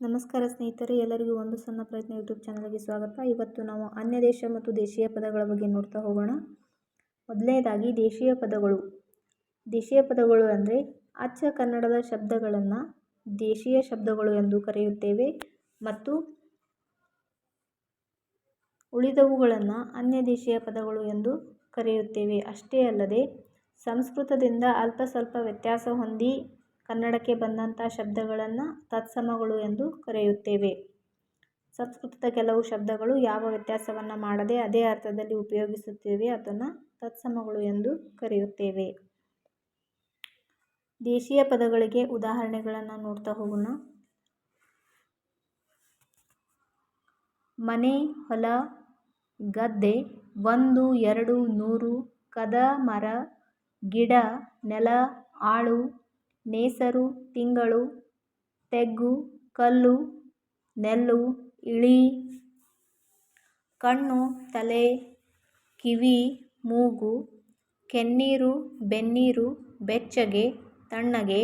ನಮಸ್ಕಾರ ಸ್ನೇಹಿತರೆ, ಎಲ್ಲರಿಗೂ ಒಂದು ಸಣ್ಣ ಪ್ರಯತ್ನ ಯೂಟ್ಯೂಬ್ ಚಾನಲ್ಗೆ ಸ್ವಾಗತ. ಇವತ್ತು ನಾವು ಅನ್ಯ ದೇಶ ಮತ್ತು ದೇಶೀಯ ಪದಗಳ ಬಗ್ಗೆ ನೋಡ್ತಾ ಹೋಗೋಣ. ಮೊದಲನೇದಾಗಿ, ದೇಶೀಯ ಪದಗಳು. ದೇಶೀಯ ಪದಗಳು ಅಂದರೆ ಅಚ್ಚ ಕನ್ನಡದ ಶಬ್ದಗಳನ್ನು ದೇಶೀಯ ಶಬ್ದಗಳು ಎಂದು ಕರೆಯುತ್ತೇವೆ ಮತ್ತು ಉಳಿದವುಗಳನ್ನು ಅನ್ಯ ದೇಶೀಯ ಪದಗಳು ಎಂದು ಕರೆಯುತ್ತೇವೆ. ಅಷ್ಟೇ ಅಲ್ಲದೆ, ಸಂಸ್ಕೃತದಿಂದ ಅಲ್ಪ ಸ್ವಲ್ಪ ವ್ಯತ್ಯಾಸ ಹೊಂದಿ ಕನ್ನಡಕ್ಕೆ ಬಂದಂಥ ಶಬ್ದಗಳನ್ನು ತತ್ಸಮಗಳು ಎಂದು ಕರೆಯುತ್ತೇವೆ. ಸಂಸ್ಕೃತದ ಕೆಲವು ಶಬ್ದಗಳು ಯಾವ ವ್ಯತ್ಯಾಸವನ್ನು ಮಾಡದೆ ಅದೇ ಅರ್ಥದಲ್ಲಿ ಉಪಯೋಗಿಸುತ್ತೇವೆ ಅದನ್ನು ತತ್ಸಮಗಳು ಎಂದು ಕರೆಯುತ್ತೇವೆ. ದೇಶೀಯ ಪದಗಳಿಗೆ ಉದಾಹರಣೆಗಳನ್ನು ನೋಡ್ತಾ ಹೋಗೋಣ. ಮನೆ, ಹೊಲ, ಗದ್ದೆ, ಒಂದು, ಎರಡು, ನೂರು, ಕದ, ಮರ, ಗಿಡ, ನೆಲ, ಆಳು ನೇಸರು, ತಿಂಗಳು, ತೆಗ್ಗು, ಕಲ್ಲು, ನೆಲ್ಲು, ಇಳಿ, ಕಣ್ಣು, ತಲೆ, ಕಿವಿ, ಮೂಗು, ಕೆನ್ನೀರು, ಬೆನ್ನೀರು, ಬೆಚ್ಚಗೆ, ತಣ್ಣಗೆ,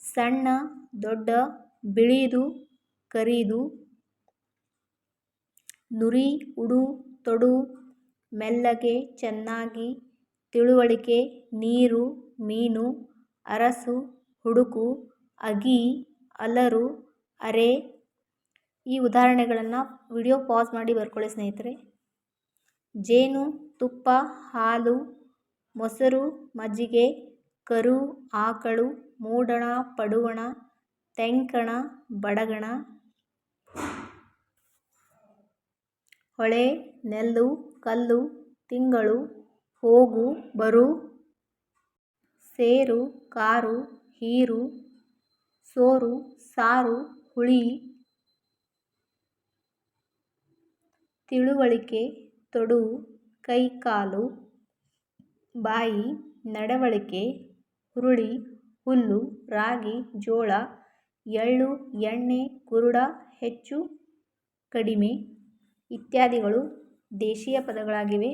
ಸಣ್ಣ, ದೊಡ್ಡ, ಬಿಳಿದು, ಕರಿದು, ನುರಿ, ಉಡು, ತೊಡು, ಮೆಲ್ಲಗೆ, ಚೆನ್ನಾಗಿ, ತಿಳುವಳಿಕೆ, ನೀರು, ಮೀನು ಅರಸು, ಹುಡುಕು, ಅಗಿ, ಅಲರು, ಅರೆ. ಈ ಉದಾಹರಣೆಗಳನ್ನು ವಿಡಿಯೋ ಪಾಸ್ ಮಾಡಿ ಬರ್ಕೊಳ್ಳಿ ಸ್ನೇಹಿತರೆ. ಜೇನು, ತುಪ್ಪ, ಹಾಲು, ಮೊಸರು, ಮಜ್ಜಿಗೆ, ಕರು, ಆಕಳು, ಮೂಡಣ, ಪಡುವಣ, ತೆಂಕಣ, ಬಡಗಣ. ಹೊಳೆ, ನೆಲ್ಲು, ಕಲ್ಲು, ತಿಂಗಳು, ಹೋಗು, ಬರು. ಸೇರು, ಕಾರು, ಹೀರು, ಸೋರು, ಸಾರು, ಹುಳಿ, ತಿಳುವಳಿಕೆ, ತೊಡು, ಕೈಕಾಲು, ಬಾಯಿ, ನಡವಳಿಕೆ, ಹುರುಳಿ, ಹುಲ್ಲು, ರಾಗಿ, ಜೋಳ, ಎಳ್ಳು, ಎಣ್ಣೆ, ಕುರುಡ, ಹೆಚ್ಚು, ಕಡಿಮೆ ಇತ್ಯಾದಿಗಳು ದೇಶೀಯ ಪದಗಳಾಗಿವೆ.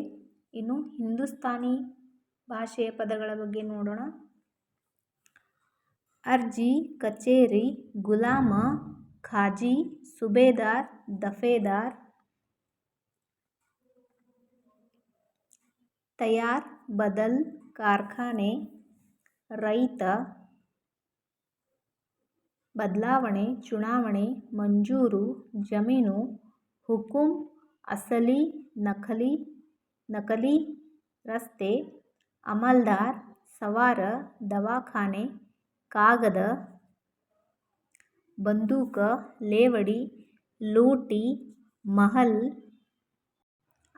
ಇನ್ನು ಹಿಂದೂಸ್ತಾನಿ ಭಾಷೆಯ ಪದಗಳ ಬಗ್ಗೆ ನೋಡೋಣ. ಅರ್ಜಿ, ಕಚೇರಿ, ಗುಲಾಮ, ಖಾಜಿ, ಸುಬೇದಾರ್, ದಫೇದಾರ್, ತಯಾರ್, ಬದಲ್, ಕಾರ್ಖಾನೆ, ರೈತ, ಬದಲಾವಣೆ, ಚುನಾವಣೆ, ಮಂಜೂರು, ಜಮೀನು, ಹುಕುಂ, ಅಸಲಿ, ನಕಲಿ ನಕಲಿ, ರಸ್ತೆ ಅಮಲ್ದಾರ್ ಸವಾರ ದವಾಖಾನೆ ಕಾಗದ ಬಂದೂಕ ಲೇವಡಿ ಲೂಟಿ ಮಹಲ್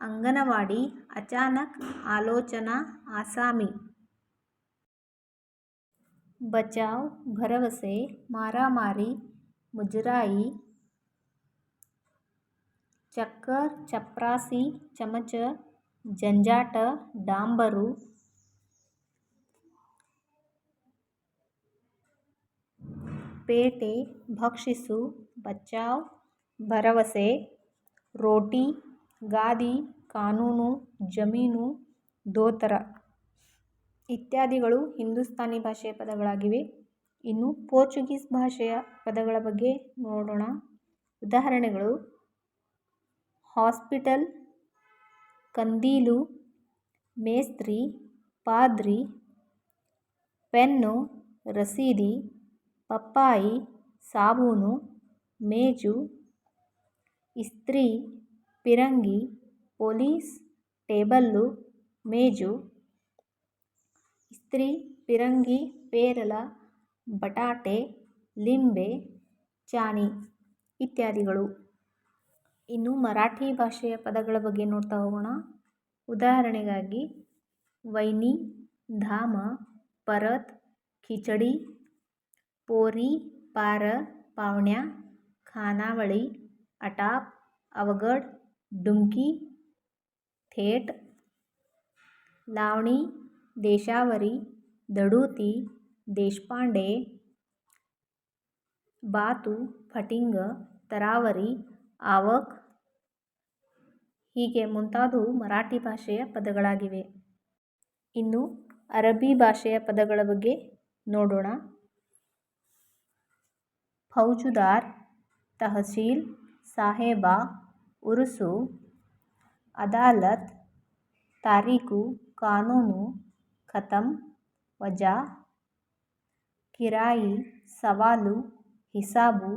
ಅಂಗನವಾಡಿ ಅಚಾನಕ್ ಆಲೋಚನಾ ಆಸಾಮಿ ಬಚಾವ್ ಭರವಸೆ ಮಾರಾಮಾರಿ ಮುಜರಾಯಿ ಚಕ್ಕರ್ ಚಪ್ರಾಸಿ ಚಮಚ ಜಂಜಾಟ ಡಾಂಬರು ಪೇಟೆ ಭಕ್ಷಿಸು ಬಚಾವ್ ಭರವಸೆ, ರೋಟಿ, ಗಾದಿ, ಕಾನೂನು, ಜಮೀನು, ದೋತರ ಇತ್ಯಾದಿಗಳು ಹಿಂದೂಸ್ತಾನಿ ಭಾಷೆಯ ಪದಗಳಾಗಿವೆ. ಇನ್ನು ಪೋರ್ಚುಗೀಸ್ ಭಾಷೆಯ ಪದಗಳ ಬಗ್ಗೆ ನೋಡೋಣ. ಉದಾಹರಣೆಗಳು, ಹಾಸ್ಪಿಟಲ್, ಕಂದೀಲು, ಮೇಸ್ತ್ರಿ, ಪಾದ್ರಿ, ಪೆನ್ನು, ರಸೀದಿ ಪಪ್ಪಾಯಿ, ಸಾಬೂನು, ಮೇಜು, ಇಸ್ತ್ರಿ, ಪಿರಂಗಿ, ಪೊಲೀಸ್, ಟೇಬಲ್ಲು, ಮೇಜು, ಇಸ್ತ್ರಿ, ಪಿರಂಗಿ, ಪೇರಲ, ಬಟಾಟೆ, ಲಿಂಬೆ ಚಾನಿ ಇತ್ಯಾದಿಗಳು. ಇನ್ನು ಮರಾಠಿ ಭಾಷೆಯ ಪದಗಳ ಬಗ್ಗೆ ನೋಡ್ತಾ ಹೋಗೋಣ. ಉದಾಹರಣೆಗಾಗಿ ವೈನಿ, ಧಾಮ, ಪರತ್ ಖಿಚಡಿ पोरी पार पावण्या खानावळी अटाप अवघड डुमकी थेट लावणी देशावरी दडूती देशपांडे ಬಾತು ಫಟಿಂಗ ತರಾವರಿ ಆವಕ್ ಹೀಗೆ ಮುಂತಾದವು ಮರಾಠಿ ಭಾಷೆಯ ಪದಗಳಾಗಿವೆ ಇನ್ನು ಅರಬ್ಬಿ ಭಾಷೆಯ ಪದಗಳ ಬಗ್ಗೆ ನೋಡೋಣ ಫೌಜುದಾರ್ ತಹಸೀಲ್ ಸಾಹೇಬ ಉರುಸು ಅದಾಲತ್ ತಾರೀಕು ಕಾನೂನು ಖತಮ್ ವಜಾ ಕಿರಾಯಿ ಸವಾಲು ಹಿಸಾಬು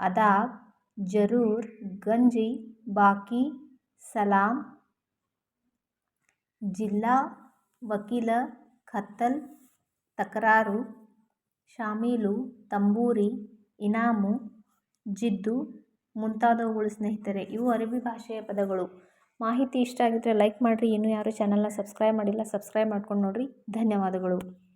ಅದಾಬ್ ಜರೂರ್ ಗಂಜಿ ಬಾಕಿ ಸಲಾಮ್ ಜಿಲ್ಲಾ ವಕೀಲ ಖತ್ತಲ್ ತಕರಾರು ಶಾಮೀಲು ತಂಬೂರಿ ಇನಾಮು, ಜಿದ್ದು ಮುಂತಾದವುಗಳು ಸ್ನೇಹಿತರೆ. ಇವು ಅರಬಿ ಭಾಷೆಯ ಪದಗಳು. ಮಾಹಿತಿ ಇಷ್ಟ ಆಗಿದ್ದರೆ ಲೈಕ್ ಮಾಡಿರಿ. ಇನ್ನೂ ಯಾರು ಚಾನಲ್ನ ಸಬ್ಸ್ಕ್ರೈಬ್ ಮಾಡಿಲ್ಲ ಸಬ್ಸ್ಕ್ರೈಬ್ ಮಾಡ್ಕೊಂಡು ನೋಡಿರಿ. ಧನ್ಯವಾದಗಳು.